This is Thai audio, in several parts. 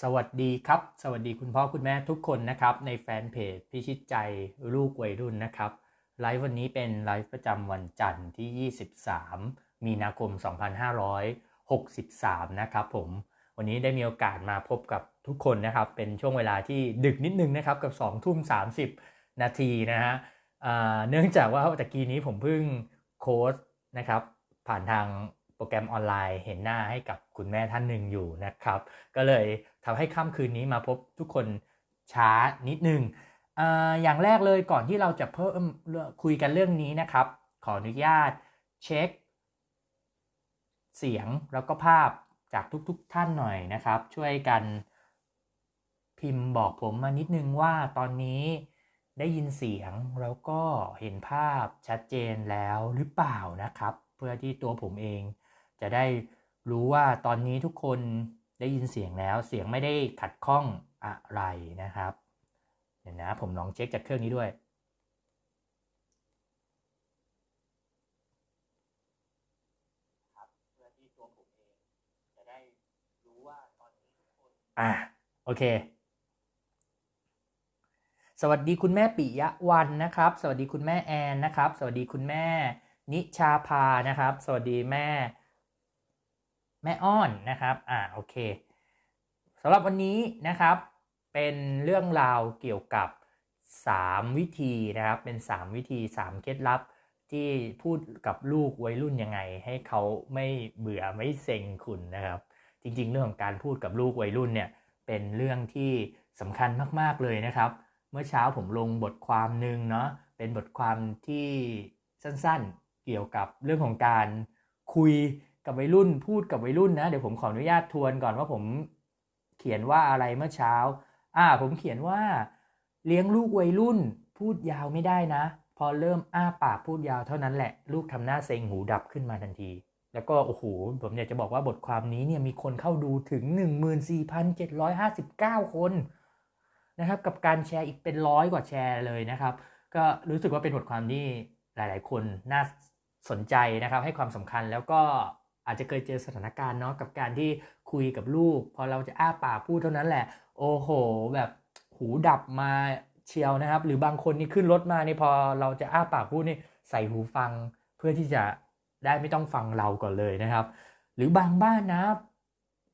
สวัสดีครับ สวัสดีคุณพ่อคุณแม่ทุกคนนะครับ ในแฟนเพจพิชิตใจลูกวัยรุ่นนะครับ ไลฟ์วันนี้เป็นไลฟ์ประจำวันจันทร์ที่ 23 มีนาคม 2563 นะครับผม วันนี้ได้มีโอกาสมาพบกับทุกคนนะครับ เป็นช่วงเวลาที่ดึกนิดนึงนะครับ กับ2ทุ่ม30 นาทีนะฮะเนื่องจากว่าตะกี้นี้ผมเพิ่งโค้ดนะครับผ่านทาง โปรแกรมออนไลน์เห็นหน้าให้กับคุณแม่ท่านหนึ่งอยู่นะครับ ก็เลยทำให้ค่ำคืนนี้มาพบทุกคนช้านิดนึงออย่างแรกเลยก่อนที่เราจะเพิ่มคุยกันเรื่องนี้นะครับ ขออนุญาตเช็ค เสียงแล้วก็ภาพจากทุกๆทท่านหน่อยนะครับ ช่วยกันพิมพ์บอกผมมานิดนึงว่าตอนนี้ได้ยินเสียงแล้วก็เห็นภาพชัดเจนแล้วหรือเปล่านะครับ เพื่อที่ตัวผมเอง จะได้รู้ว่าตอนนี้ทุกคนได้ยินเสียงแล้วเสียงไม่ได้ขัดข้องอะไรนะครับเดี๋ยวนะผมลองเช็คจากเครื่องนี้ด้วยครับเพื่อที่ตัวผมเองจะได้รู้ว่าตอนนี้ทุกคนอะโอเค สวัสดีคุณแม่ปิยะวันนะครับ สวัสดีคุณแม่แอนนะครับ สวัสดีคุณแม่นิชาภานะครับ สวัสดีแม่ แม่อ้อนนะครับอ่าโอเคสำหรับวันนี้นะครับเป็นเรื่องราวเกี่ยวกับ 3 วิธีนะครับเป็น 3 วิธี 3 เคล็ดลับที่พูดกับลูกวัยรุ่นยังไง ให้เขาไม่เบื่อไม่เซ็งคุณนะครับ จริง ๆ เรื่องของการพูดกับลูกวัยรุ่นเนี่ยเป็นเรื่องที่สำคัญมากๆเลยนะครับ เมื่อเช้าผมลงบทความหนึ่งเนาะเป็นบทความที่สั้นๆเกี่ยวกับเรื่องของการคุย กับวัยรุ่นพูดกับวัยรุ่นนะ เดี๋ยวผมขออนุญาตทวนก่อนว่าผมเขียนว่าอะไรเมื่อเช้า อ่า ผมเขียนว่า เลี้ยงลูกวัยรุ่น พูดยาวไม่ได้นะ พอเริ่มอ้าปากพูดยาวเท่านั้นแหละ ลูกทำหน้าเซ็งหูดับขึ้นมาทันที แล้วก็โอ้โหผมอยากจะบอกว่าบทความนี้เนี่ยมีคนเข้าดูถึง 14,759 คนนะครับ กับการแชร์อีกเป็นร้อยกว่าแชร์เลยนะครับ ก็รู้สึกว่าเป็นบทความที่หลาย ๆ คนน่าสนใจนะครับ ให้ความสำคัญแล้วก็ อาจจะเคยเจอสถานการณ์เนาะกับการที่คุยกับลูก พอเราจะอ้าปากพูดเท่านั้นแหละ โอ้โห แบบหูดับมาเชียวนะครับ หรือบางคนนี่ขึ้นรถมานี่พอเราจะอ้าปากพูดนี่ใส่หูฟังเพื่อที่จะได้ไม่ต้องฟังเราก่อนเลยนะครับ หรือบางบ้านนะ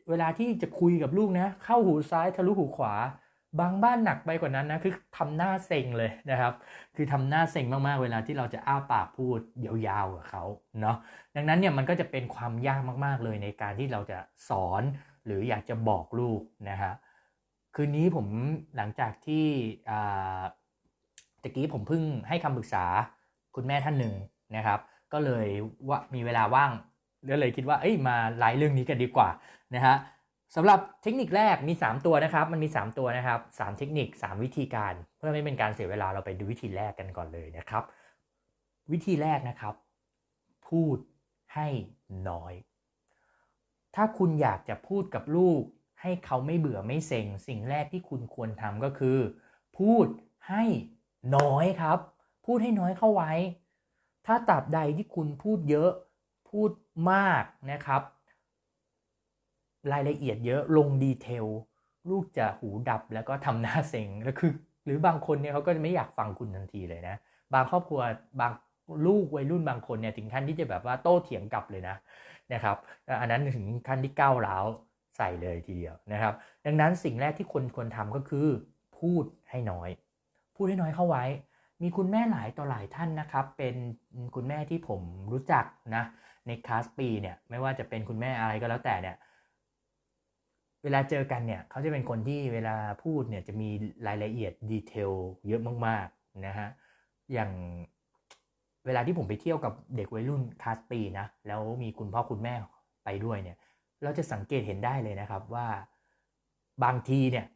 เวลาที่จะคุยกับลูกนะ เข้าหูซ้ายทะลุหูขวา บางบ้านหนักไปกว่านั้นนะคือทำหน้าเซ็งเลยนะครับ คือทำหน้าเซ็งมากๆเวลาที่เราจะอ้าปากพูดยาวๆกับเขาเนาะดังนั้นเนี่ยมันก็จะเป็นความยากมากๆเลยในการที่เราจะสอนหรืออยากจะบอกลูกนะฮะคืนนี้ผมหลังจากที่ตะกี้ผมเพิ่งให้คำปรึกษาคุณแม่ท่านหนึ่งนะครับ ก็เลยว่ามีเวลาว่างก็เลยคิดว่าเอ้ยมาไลฟ์เรื่องนี้กันดีกว่านะฮะ สำหรับเทคนิคแรกมี 3 ตัวนะครับ มันมี 3 ตัวนะครับ 3 เทคนิค 3 วิธีการ เพื่อไม่เป็นการเสียเวลาเราไปดูวิธีแรกกันก่อนเลยนะครับ วิธีแรกนะครับ พูดให้น้อย ถ้าคุณอยากจะพูดกับลูก ให้เขาไม่เบื่อไม่เซ็ง สิ่งแรกที่คุณควรทำก็คือ พูดให้น้อยครับ พูดให้น้อยเข้าไว้ ถ้าตราบใดที่คุณพูดเยอะ พูดมากนะครับ รายละเอียดเยอะลงดีเทลลูกจะหูดับแล้วก็ทำหน้าเซ็งแล้วคือ หรือบางคนเนี่ยเขาก็จะไม่อยากฟังคุณทันทีเลยนะ บางครอบครัวบางลูกวัยรุ่นบางคนเนี่ยถึงขั้นที่จะแบบว่าโต้เถียงกลับเลยนะนะครับอันนั้นถึงขั้นที่ก้าวร้าวใส่เลยทีเดียวนะครับ ดังนั้นสิ่งแรกที่คนควรทำก็คือ พูดให้น้อย พูดให้น้อยเข้าไว้ มีคุณแม่หลายต่อหลายท่านนะครับ เป็นคุณแม่ที่ผมรู้จักนะในคลาสปีเนี่ยไม่ว่าจะเป็นคุณแม่อะไรก็แล้วแต่เนี่ย เวลาเจอกันเนี่ยเขาจะเป็นคนที่เวลาพูดเนี่ยจะมีรายละเอียดดีเทลเยอะมากๆนะฮะอย่างเวลาที่ผมไปเที่ยวกับเด็กวัยรุ่นคาสปีนะแล้วมีคุณพ่อคุณแม่ไปด้วยเนี่ย เราจะสังเกตเห็นได้เลยนะครับว่าบางทีเนี่ย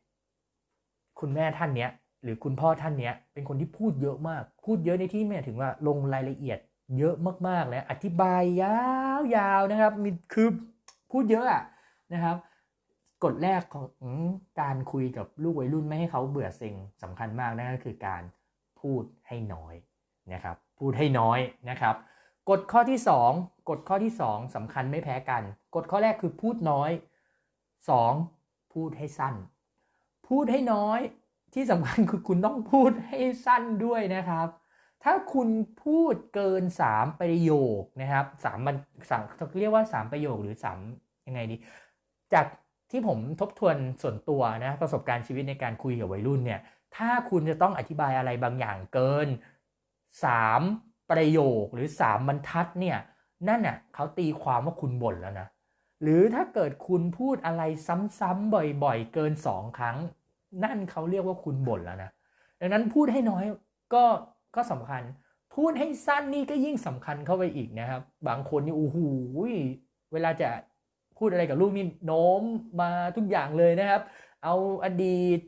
คุณแม่ท่านเนี้ยหรือคุณพ่อท่านเนี้ยเป็นคนที่พูดเยอะมาก พูดเยอะในที่แม่ถึงว่าลงรายละเอียดเยอะมากๆเลยอธิบายยาวๆนะครับมีคือพูดเยอะอะนะครับ กฎแรกของการคุยกับลูกวัยรุ่นไม่ให้เขาเบื่อเซ็งสำคัญมากนั่นก็คือการพูดให้น้อยนะครับ พูดให้น้อยนะครับ กฎข้อที่ 2 กฎข้อที่ 2สำคัญไม่แพ้กัน กฎข้อแรกคือพูดน้อย 2. พูดให้สั้น พูดให้น้อยที่สำคัญคือคุณต้องพูดให้สั้นด้วยนะครับ ถ้าคุณพูดเกิน 3 ประโยคนะครับสามมันสามเรียกว่า 3 ประโยคหรือ3ยังไงดี จาก ที่ผมทบทวนส่วนตัวนะประสบการณ์ชีวิตในการคุยกับวัยรุ่นเนี่ยถ้าคุณจะต้องอธิบายอะไรบางอย่างเกิน 3 ประโยคหรือ 3 บรรทัดเนี่ยนั่นน่ะเขาตีความว่าคุณบ่นแล้วนะหรือถ้าเกิดคุณพูดอะไรซ้ำๆบ่อยๆ เกิน 2 ครั้ง นั่นเขาเรียกว่าคุณบ่นแล้วนะดังนั้นพูดให้น้อยก็ก็สำคัญ พูดให้สั้นนี่ก็ยิ่งสำคัญเข้าไปอีกนะครับ บางคนนี่โอ้โหเวลาจะ พูดอะไรกับลูกนี่โน้มมาทุกอย่างเลยนะครับ เอาอดีต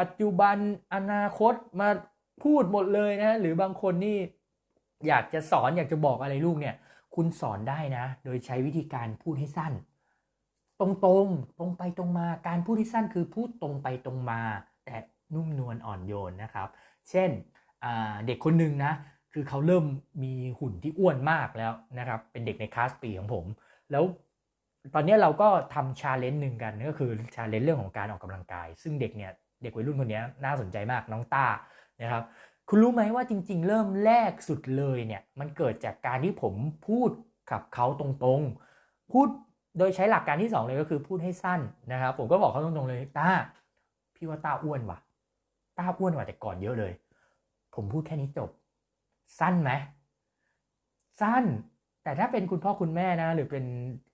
ปัจจุบันอนาคตมาพูดหมดเลยนะหรือบางคนนี่อยากจะสอนอยากจะบอกอะไรลูกเนี่ย คุณสอนได้นะ โดยใช้วิธีการพูดให้สั้น ตรงๆตรงไปตรงมาการพูดให้สั้นคือพูดตรงไปตรงมา แต่นุ่มนวลอ่อนโยนนะครับ เช่นเด็กคนหนึ่งนะคือเขาเริ่มมีหุ่นที่อ้วนมากแล้วนะครับ เป็นเด็กในคลาสปีของผม แล้ว ตอนนี้เราก็ทำชาเลนจ์หนึ่งกันก็คือชาเลนจ์เรื่องของการออกกำลังกาย ซึ่งเด็กเนี่ยเด็กวัยรุ่นคนนี้น่าสนใจมากน้องต้านะครับคุณรู้ไหมว่าจริง ๆ เริ่มแรกสุดเลยเนี่ยมันเกิดจากการที่ผมพูดกับเขาตรงๆ พูดโดยใช้หลักการที่ 2 เลยก็คือพูดให้สั้นนะครับ ผมก็บอกเขาตรงๆเลยต้าพี่ว่าต้าอ้วนว่ะต้าอ้วนกว่าแต่ก่อนเยอะเลย ผมพูดแค่นี้จบ สั้นไหมสั้น แต่ถ้าเป็นคุณพ่อคุณแม่นะ หรือเป็น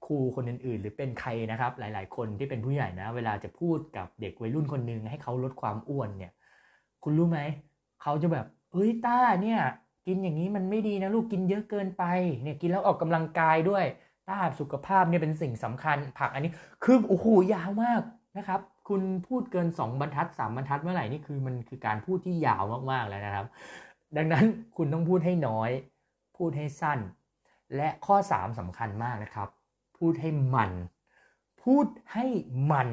ครูคนอื่น ๆ หรือเป็นใครนะครับ หลาย ๆ คนที่เป็นผู้ใหญ่นะ เวลาจะพูดกับเด็กวัยรุ่นคนหนึ่งให้เขาลดความอ้วนเนี่ย คุณรู้ไหมเขาจะแบบเฮ้ยต้าเนี่ย กินอย่างนี้มันไม่ดีนะลูกกินเยอะเกินไปเนี่ยกินแล้วออกกำลังกายด้วยต้าสุขภาพเนี่ยเป็นสิ่งสำคัญ ผักอันนี้คือโอ้โหยาวมากนะครับ คุณพูดเกิน 2 บรรทัด 3 บรรทัดเมื่อไหร่นี่คือมันคือการพูดที่ยาวมากๆแล้วนะครับ ดังนั้นคุณต้องพูดให้น้อย พูดให้สั้น และข้อ 3สำคัญมากนะครับ พูดให้มัน พูดให้มัน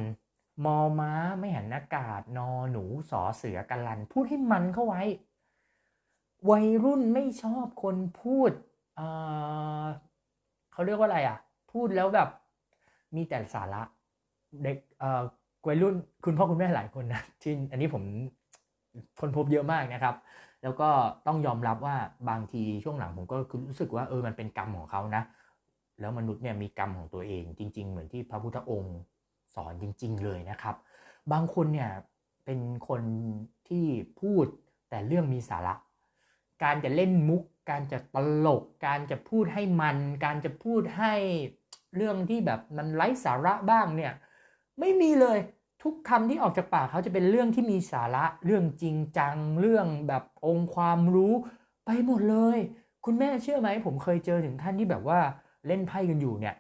มอม้าไม่หันอากาศ นอหนูสอเสือกันลัน พูดให้มันเข้าไว้ วัยรุ่นไม่ชอบคนพูดเเขาเรียกว่าอะไรอะ พูดแล้วแบบมีแต่สาระ เด็กเออวัยรุ่นคุณพ่อคุณแม่หลายคนนะที่อันนี้ผมคนพบเยอะมากนะครับ แล้วก็ต้องยอมรับว่าบางทีช่วงหลังผมก็รู้สึกว่าเออมันเป็นกรรมของเขานะ แล้วมนุษย์เนี่ยมีกรรมของตัวเองจริง ๆ เหมือนที่พระพุทธองค์สอนจริง ๆ เลยนะครับ บางคนเนี่ยเป็นคนที่พูดแต่เรื่องมีสาระ การจะเล่นมุก การจะตลก การจะพูดให้มัน การจะพูดให้เรื่องที่แบบมันไร้สาระบ้างเนี่ยไม่มีเลย ทุกคำที่ออกจากปากเขาจะเป็นเรื่องที่มีสาระเรื่องจริงจังเรื่องแบบองค์ความรู้ไปหมดเลย คุณแม่เชื่อไหมผมเคยเจอถึงท่านที่แบบว่าเล่นไพ่กันอยู่เนี่ย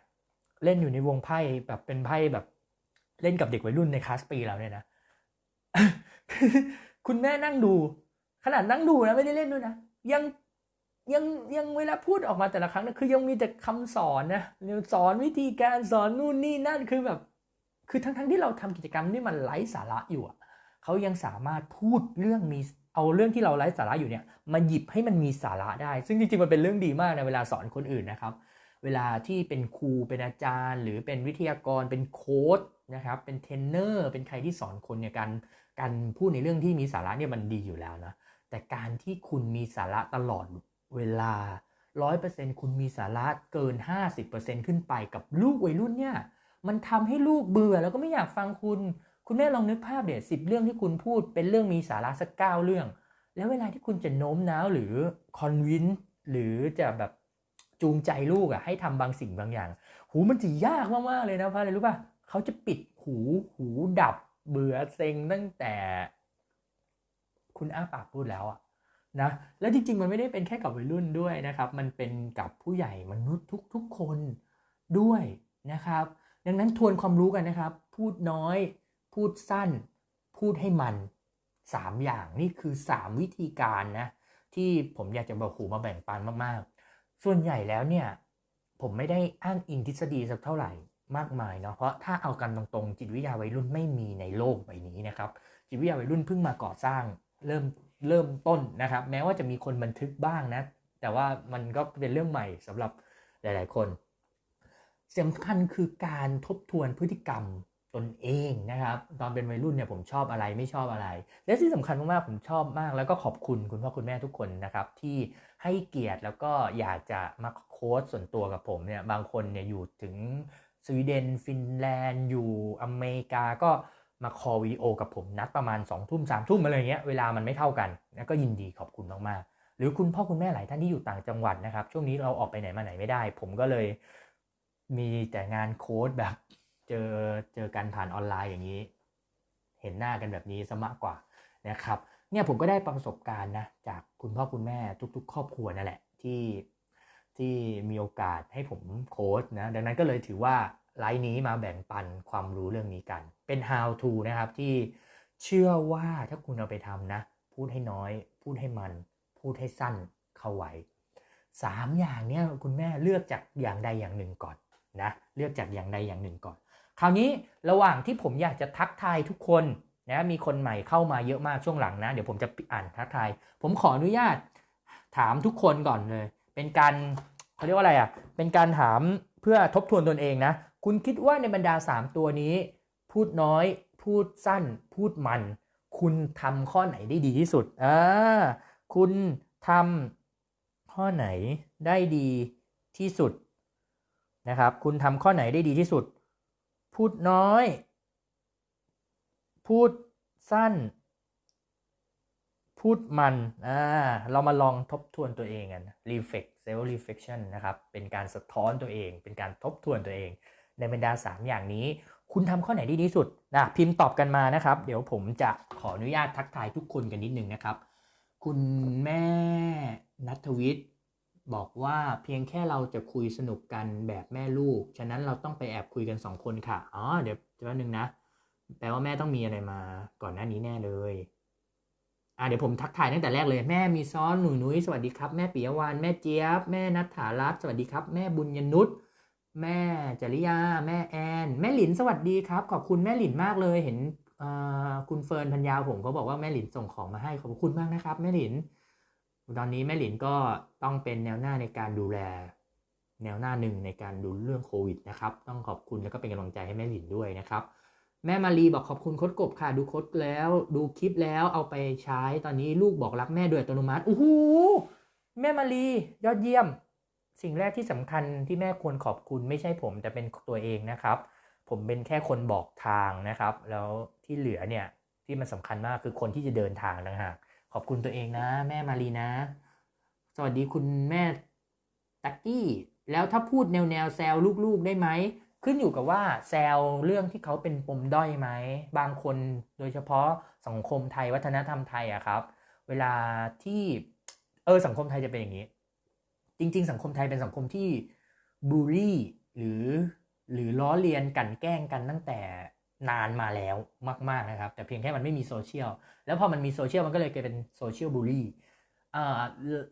เล่นอยู่ในวงไพ่แบบเป็นไพ่แบบ เล่นกับเด็กวัยรุ่นในคลาสปีเราเนี่ยนะคุณแม่นั่งดู ขนาดนั่งดูนะไม่ได้เล่นด้วยนะยังยังยังเวลาพูดออกมาแต่ละครั้งนะคือยังมีแต่คำสอนนะสอนวิธีการสอนนู่นนี่นั่นคือแบบ คือทั้งทั้งที่เราทำกิจกรรมที่มันไร้สาระอยู่เขายังสามารถพูดเรื่องมีเอาเรื่องที่เราไร้สาระอยู่เนี่ยมาหยิบให้มันมีสาระได้ ซึ่งจริงๆมันเป็นเรื่องดีมากในเวลาสอนคนอื่นนะครับ เวลาที่เป็นครูเป็นอาจารย์ หรือเป็นวิทยากรเป็นโค้ดนะครับเป็นเทรนเนอร์เป็นใครที่สอนคนเนี่ยการการพูดในเรื่องที่มีสาระเนี่ยมันดีอยู่แล้วนะแต่การที่คุณมีสาระตลอดเวลา 100%คุณมีสาระเกิน 50%ขึ้นไปกับลูกวัยรุ่นเนี่ย มันทำให้ลูกเบื่อแล้วก็ไม่อยากฟังคุณ คุณแม่ลองนึกภาพเดี๋ยวสิบเรื่องที่คุณพูดเป็นเรื่องมีสาระสักเก้าเรื่อง แล้วเวลาที่คุณจะโน้มน้าวหรือคอนวินหรือจะแบบจูงใจลูกอะให้ทำบางสิ่งบางอย่าง หูมันจะยากมากๆเลยนะเพราะอะไรรู้ป่ะเขาจะปิดหูหูดับเบื่อเซ็งตั้งแต่คุณอ้าปากพูดแล้วอะนะแล้วจริงๆ มันไม่ได้เป็นแค่กับวัยรุ่นด้วยนะครับ มันเป็นกับผู้ใหญ่มนุษย์ทุกๆคนด้วยนะครับ ดังนั้นทวนความรู้กันนะครับ พูดน้อย พูดสั้น พูดให้มัน 3 อย่างนี่คือ 3 วิธีการนะที่ผมอยากจะบอกหูมาแบ่งปันมากๆ ส่วนใหญ่แล้วเนี่ยผมไม่ได้อ้างอิงทฤษฎีสักเท่าไหร่มากมายเนาะเพราะถ้าเอากันตรงๆ จิตวิทยาวัยรุ่นไม่มีในโลกใบนี้นะครับ จิตวิทยาวัยรุ่นเพิ่งมาก่อสร้างเริ่มเริ่มต้นนะครับ แม้ว่าจะมีคนบันทึกบ้างนะ แต่ว่ามันก็เป็นเรื่องใหม่สำหรับหลาย ๆ คน สำคัญคือการทบทวนพฤติกรรมตนเองนะครับตอนเป็นวัยรุ่นเนี่ยผมชอบอะไรไม่ชอบอะไร และที่สำคัญมากๆผมชอบมาก แล้วก็ขอบคุณคุณพ่อคุณแม่ทุกคนนะครับ ที่ให้เกียรติแล้วก็อยากจะมาโค้ชส่วนตัวกับผมเนี่ยบางคนเนี่ยอยู่ถึงสวีเดนฟินแลนด์ อยู่อเมริกาก็มาคอวิดีโอกับผมนัดประมาณ2องทุ่มสามทุ่มอะไรเงี้ยเวลามันไม่เท่ากันแล้วก็ยินดีขอบคุณมากๆหรือคุณพ่อคุณแม่หลายท่านที่อยู่ต่างจังหวัดนะครับ ช่วงนี้เราออกไปไหนมาไหนไม่ได้ ผมก็เลย มีแต่งานโค้ดแบบเจอเจอกันผ่านออนไลน์อย่างนี้ เห็นหน้ากันแบบนี้ซะมากกว่านะครับเนี่ยผมก็ได้ประสบการณ์นะจากคุณพ่อคุณแม่ทุก ๆ ครอบครัวนั่นแหละที่ที่มีโอกาสให้ผมโค้ดนะดังนั้นก็เลยถือว่าไลน์นี้มาแบ่งปันความรู้เรื่องนี้กัน เป็น how to นะครับที่เชื่อว่าถ้าคุณเอาไปทำนะ พูดให้น้อย พูดให้มัน พูดให้สั้นเข้าไว้สามอย่างเนี้ยคุณแม่เลือกจากอย่างใดอย่างหนึ่งก่อน นะเลือกจากอย่างใดอย่างหนึ่งก่อน คราวนี้ระหว่างที่ผมอยากจะทักทายทุกคนนะมีคนใหม่เข้ามาเยอะมากช่วงหลังนะเดี๋ยวผมจะอ่านทักทายผมขออนุญาตถามทุกคนก่อนเลย เป็นการเขาเรียกว่าอะไรอะเป็นการถามเพื่อทบทวนตนเองนะ คุณคิดว่าในบรรดา 3 ตัวนี้ พูดน้อย พูดสั้น พูดมัน คุณทำข้อไหนได้ดีที่สุดอ่าคุณทำข้อไหนได้ดีที่สุด นะครับ คุณทำข้อไหนได้ดีที่สุด พูดน้อย พูดสั้น พูดมันอ่าเรามาลองทบทวนตัวเองกัน reflect self reflection นะครับ เป็นการสะท้อนตัวเอง เป็นการทบทวนตัวเอง ในบรรดา 3 อย่างนี้ คุณทำข้อไหนดีที่สุดนะพิมพ์ตอบกันมานะครับ เดี๋ยวผมจะขออนุญาตทักทายทุกคนกันนิดนึงนะครับ คุณแม่นัทวิทย์ บอกว่าเพียงแค่เราจะคุยสนุกกันแบบแม่ลูก ฉะนั้นเราต้องไปแอบคุยกัน2คนค่ะ อ๋อ เดี๋ยวแป๊บนึงนะ แปลว่าแม่ต้องมีอะไรมาก่อนหน้านี้แน่เลย อ่าเดี๋ยวผมทักทายตั้งแต่แรกเลย แม่มีซ้อนหนุ่ยนุ้ยสวัสดีครับ แม่ปิยวานแม่เจี๊ยบ แม่นัทถารัตสวัสดีครับ แม่บุญยนุษแม่จริยา แม่แอนแม่หลินสวัสดีครับ ขอบคุณแม่หลินมากเลย เห็นคุณเฟิร์นพัญญาผมเขาบอกว่าแม่หลินส่งของมาให้ขอบคุณมากนะครับ แม่หลิน ตอนนี้แม่หลินก็ต้องเป็นแนวหน้าในการดูแล แนวหน้าหนึ่งในการดูเรื่องโควิดนะครับ ต้องขอบคุณแล้วก็เป็นกำลังใจให้แม่หลินด้วยนะครับ แม่มารีบอกขอบคุณโคดกบค่ะ ดูโคดแล้วดูคลิปแล้วเอาไปใช้ตอนนี้ลูกบอกรักแม่โดยอัตโนมัติโอ้โหแม่มารียอดเยี่ยม สิ่งแรกที่สำคัญที่แม่ควรขอบคุณไม่ใช่ผมแต่เป็นตัวเองนะครับ ผมเป็นแค่คนบอกทางนะครับ แล้วที่เหลือเนี่ยที่มันสำคัญมากคือคนที่จะเดินทางนะฮะ ขอบคุณตัวเองนะ แม่มารีนะ สวัสดีคุณแม่ตักกี้ แล้วถ้าพูดแนวแนวแซวลูกๆได้ไหม ขึ้นอยู่กับว่าแซวเรื่องที่เขาเป็นปมด้อยไหม บางคนโดยเฉพาะสังคมไทยวัฒนธรรมไทยอะครับ เวลาที่เออสังคมไทยจะเป็นอย่างนี้ จริง ๆ สังคมไทยเป็นสังคมที่บูลลี่หรือหรือล้อเลียนกันแกล้งกันตั้งแต่ นานมาแล้วมาก ๆนะครับ แต่เพียงแค่มันไม่มีโซเชียลแล้วพอมันมีโซเชียลมันก็เลยกลายเป็นโซเชียลบูลลี่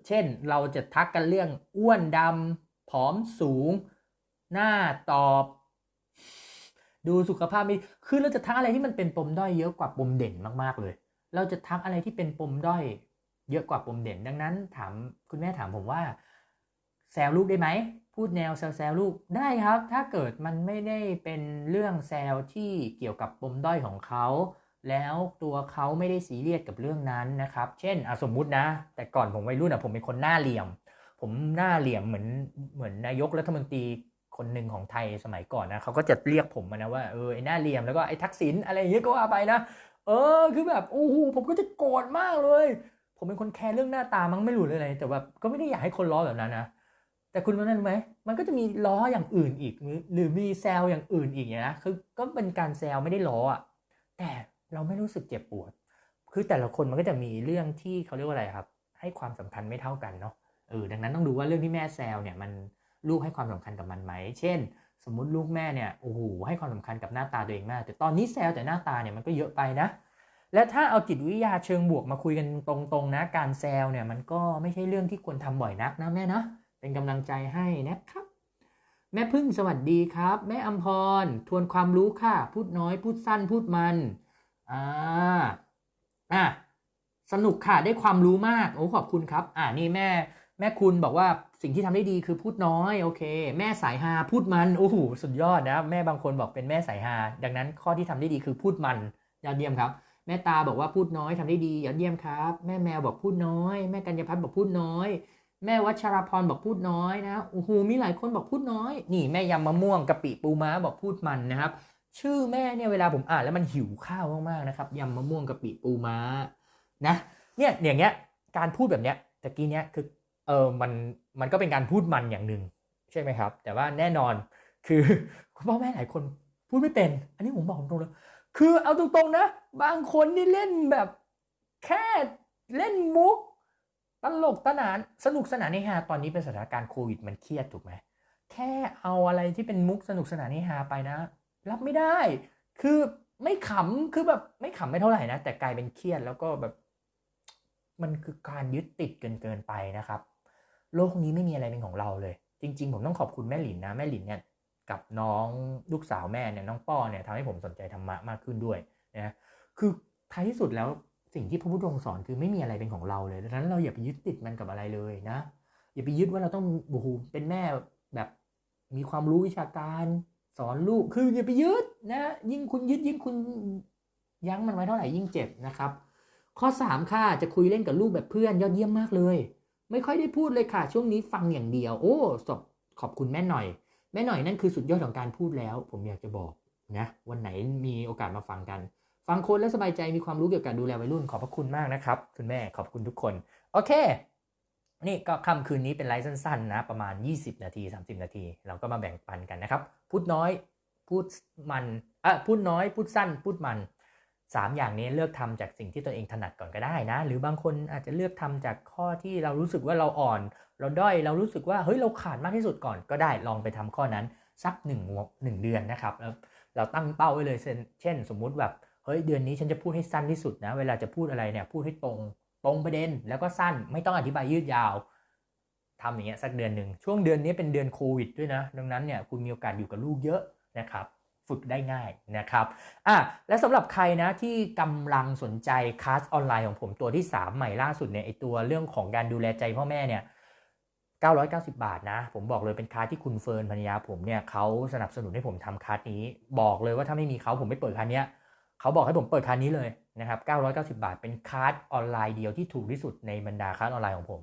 เช่นเราจะทักกันเรื่องอ้วนดำผอมสูง หน้าตอบ ดูสุขภาพไม่คือเราจะทักอะไรที่มันเป็นปมด้อยเยอะกว่าปมเด่นมากๆเลย เราจะทักอะไรที่เป็นปมด้อยเยอะกว่าปมเด่น ดังนั้นถามคุณแม่ถามผมว่า แซวลูกได้ไหม พูดแนวแซวแซวลูกได้ครับ ถ้าเกิดมันไม่ได้เป็นเรื่องแซวที่เกี่ยวกับปมด้อยของเขาแล้วตัวเขาไม่ได้ซีเรียสกับเรื่องนั้นนะครับ เช่นสมมุตินะ แต่ก่อนผมวัยรุ่นอะผมเป็นคนหน้าเหลี่ยม ผมหน้าเหลี่ยมเหมือนเหมือนนายกรัฐมนตรีคนหนึ่งของไทยสมัยก่อนนะเขาก็จะเรียกผมมานะว่าเออไอ้หน้าเหลี่ยมแล้วก็ไอ้ทักษิณอะไรอย่างเงี้ยก็ว่าไปนะ เออคือแบบโอ้โหผมก็จะโกรธมากเลย ผมเป็นคนแคร์เรื่องหน้าตามั้งไม่รู้เลยแต่แบบก็ไม่ได้อยากให้คนล้อแบบนั้นนะ แต่คุณรู้นั่นไหมมันก็จะมีล้ออย่างอื่นอีก หรือมีแซวอย่างอื่นอีกนะคือก็เป็นการแซวไม่ได้ล้ออะแต่เราไม่รู้สึกเจ็บปวด คือแต่ละคนมันก็จะมีเรื่องที่เขาเรียกว่าอะไรครับ ให้ความสำคัญไม่เท่ากันเนาะเออดังนั้นต้องดูว่าเรื่องที่แม่แซวเนี่ยมันลูกให้ความสำคัญกับมันไหม เช่น สมมุติลูกแม่เนี่ยโอ้โหให้ความสำคัญกับหน้าตาตัวเองมาก แต่ตอนนี้แซวแต่หน้าตาเนี่ยมันก็เยอะไปนะ และถ้าเอาจิตวิทยาเชิงบวกมาคุยกันตรงๆนะ การแซวเนี่ยมันก็ไม่ใช่เรื่องที่ควรทำบ่อยนักนะแม่นะ เป็นกำลังใจให้นะครับ แม่พึ่งสวัสดีครับ แม่อัมพร ทวนความรู้ค่ะ พูดน้อย พูดสั้น พูดมันอ่าอะสนุกค่ะได้ความรู้มากโอ้ขอบคุณครับ อ่านี่แม่แม่คุณบอกว่าสิ่งที่ทำได้ดีคือพูดน้อยโอเค แม่สายฮาพูดมันโอ้โหสุดยอดนะแม่บางคนบอกเป็นแม่สายฮาดังนั้นข้อที่ทำได้ดีคือพูดมันยอดเยี่ยมครับ แม่ตาบอกว่าพูดน้อยทำได้ดียอดเยี่ยมครับ แม่แมวบอกพูดน้อย แม่กัญญาพัฒน์บอกพูดน้อย แม่วัชราพรบอกพูดน้อยนะโอ้โหมีหลายคนบอกพูดน้อย นี่แม่ยำมะม่วงกะปิปูม้าบอกพูดมันนะครับ ชื่อแม่เนี่ยเวลาผมอ่านแล้วมันหิวข้าวมากๆนะครับยำมะม่วงกะปิปูม้านะเนี่ยอย่างเงี้ยการพูดแบบเนี้ยตะกี้เนี้ยคือเออมันมันก็เป็นการพูดมันอย่างหนึ่งใช่ไหมครับ แต่ว่าแน่นอนคือคุณพ่อแม่หลายคนพูดไม่เป็น อันนี้ผมบอกตรงเลยคือเอาตรงๆนะ บางคนนี่เล่นแบบแค่เล่นมุก ตลกตนานสนุกสนานนี่ฮาตอนนี้เป็นสถานการณ์โควิดมันเครียดถูกไหมแค่เอาอะไรที่เป็นมุกสนุกสนานนี่ฮาไปนะ รับไม่ได้ คือไม่ขำคือแบบไม่ขำไม่เท่าไหร่นะ แต่กลายเป็นเครียดแล้วก็แบบ มันคือการยึดติดเกินเกินไปนะครับ โลกนี้ไม่มีอะไรเป็นของเราเลย จริง ๆ ผมต้องขอบคุณแม่หลินนะแม่หลินเนี่ยกับน้องลูกสาวแม่เนี่ยน้องป้อเนี่ยทำให้ผมสนใจธรรมะมากขึ้นด้วยนะคือท้ายที่สุดแล้ว สิ่งที่พระพุทธองค์สอนคือไม่มีอะไรเป็นของเราเลยดังนั้นเราอย่าไปยึดติดมันกับอะไรเลยนะ อย่าไปยึดว่าเราต้องโอ้โหเป็นแม่แบบมีความรู้วิชาการสอนลูกคืออย่าไปยึดนะยิ่งคุณยึดยิ่งคุณยั้งมันไว้เท่าไหร่ยิ่งเจ็บนะครับ ข้อ 3 ค่ะจะคุยเล่นกับลูกแบบเพื่อนยอดเยี่ยมมากเลย ไม่ค่อยได้พูดเลยค่ะ ช่วงนี้ฟังอย่างเดียว โอ้สบขอบคุณแม่หน่อย แม่หน่อยนั่นคือสุดยอดของการพูดแล้ว ผมอยากจะบอกนะวันไหนมีโอกาสมาฟังกัน ฟังคนแล้วสบายใจมีความรู้เกี่ยวกับดูแลวัยรุ่นขอบพระคุณมากนะครับ คุณแม่ขอบคุณทุกคน โอเค นี่ก็ค่ำคืนนี้เป็นไลฟ์สั้นๆนะ ประมาณ 20 นาที 30 นาที เราก็มาแบ่งปันกันนะครับ พูดน้อยพูดมันอะพูดน้อยพูดสั้นพูดมัน3 อย่างนี้เลือกทำจากสิ่งที่ตัวเองถนัดก่อนก็ได้นะ หรือบางคนอาจจะเลือกทำจากข้อที่เรารู้สึกว่าเราอ่อน เราด้อยเรารู้สึกว่าเฮ้ยเราขาดมากที่สุดก่อนก็ได้ลองไปทำข้อนั้นสัก1นึ่งหนึ่งเดือนนะครับแล้วเราตั้งเป้าไว้เลยเช่นเช่นสมมุติแบบ เฮ้ยเดือนนี้ฉันจะพูดให้สั้นที่สุดนะ เวลาจะพูดอะไรเนี่ยพูดให้ตรงตรงประเด็นแล้วก็สั้นไม่ต้องอธิบายยืดยาวทำอย่างเงี้ยสักเดือนหนึ่งช่วงเดือนนี้เป็นเดือนโควิดด้วยนะ ดังนั้นเนี่ยคุณมีโอกาสอยู่กับลูกเยอะนะครับฝึกได้ง่ายนะครับอะและสำหรับใครนะที่กำลังสนใจคลาสออนไลน์ของผมตัวที่ 3 ใหม่ล่าสุดเนี่ยไอตัวเรื่องของการดูแลใจพ่อแม่เนี่ย990 บาทนะ ผมบอกเลยเป็นคลาสที่คุณเฟิร์นภรรยาผมเนี่ยเขาสนับสนุนให้ผมทำคลาสนี้ บอกเลยว่าถ้าไม่มีเขาผมไม่เปิดคลาสเนี้ย เขาบอกให้ผมเปิดคลานี้เลยนะครับ 990 บาท เป็นคลาสออนไลน์เดียวที่ถูกที่สุดในบรรดาคลาสออนไลน์ของผม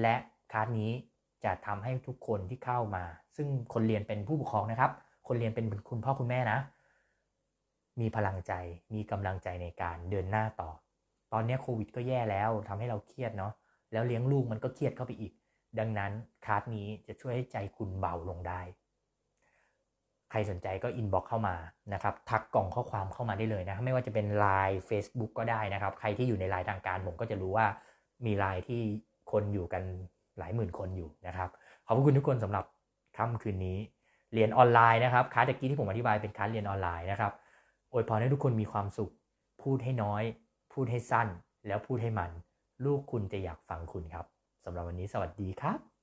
และคลาสนี้จะทำให้ทุกคนที่เข้ามา ซึ่งคนเรียนเป็นผู้ปกครองนะครับ คนเรียนเป็นคุณพ่อคุณแม่นะ มีพลังใจ มีกำลังใจในการเดินหน้าต่อ ตอนนี้โควิดก็แย่แล้วทำให้เราเครียดเนาะ แล้วเลี้ยงลูกมันก็เครียดเข้าไปอีก ดังนั้นคลาสนี้จะช่วยให้ใจคุณเบาลงได้ รสนใจก็อินบ็อกเข้ามานะครับ ทักกล่องข้อความเข้ามาได้เลยนะไม่ว่าจะเป็น Line Facebook ก็ได้นะครับ ใครที่อยู่ในไลน์ทางการผมก็จะรู้ว่ามีไลน์ที่คนอยู่กันหลายหมื่นคนอยู่นะครับ ขอบคุณทุกคนสำหรับค่ำคืนนี้ เรียนออนไลน์นะครับคลาสตะกี้ที่ผมอธิบายเป็นคลาสเรียนออนไลน์นะครับอวยพรให้ทุกคนมีความสุข พูดให้น้อย พูดให้สั้น แล้วพูดให้มัน ลูกคุณจะอยากฟังคุณครับสำหรับวันนี้สวัสดีครับ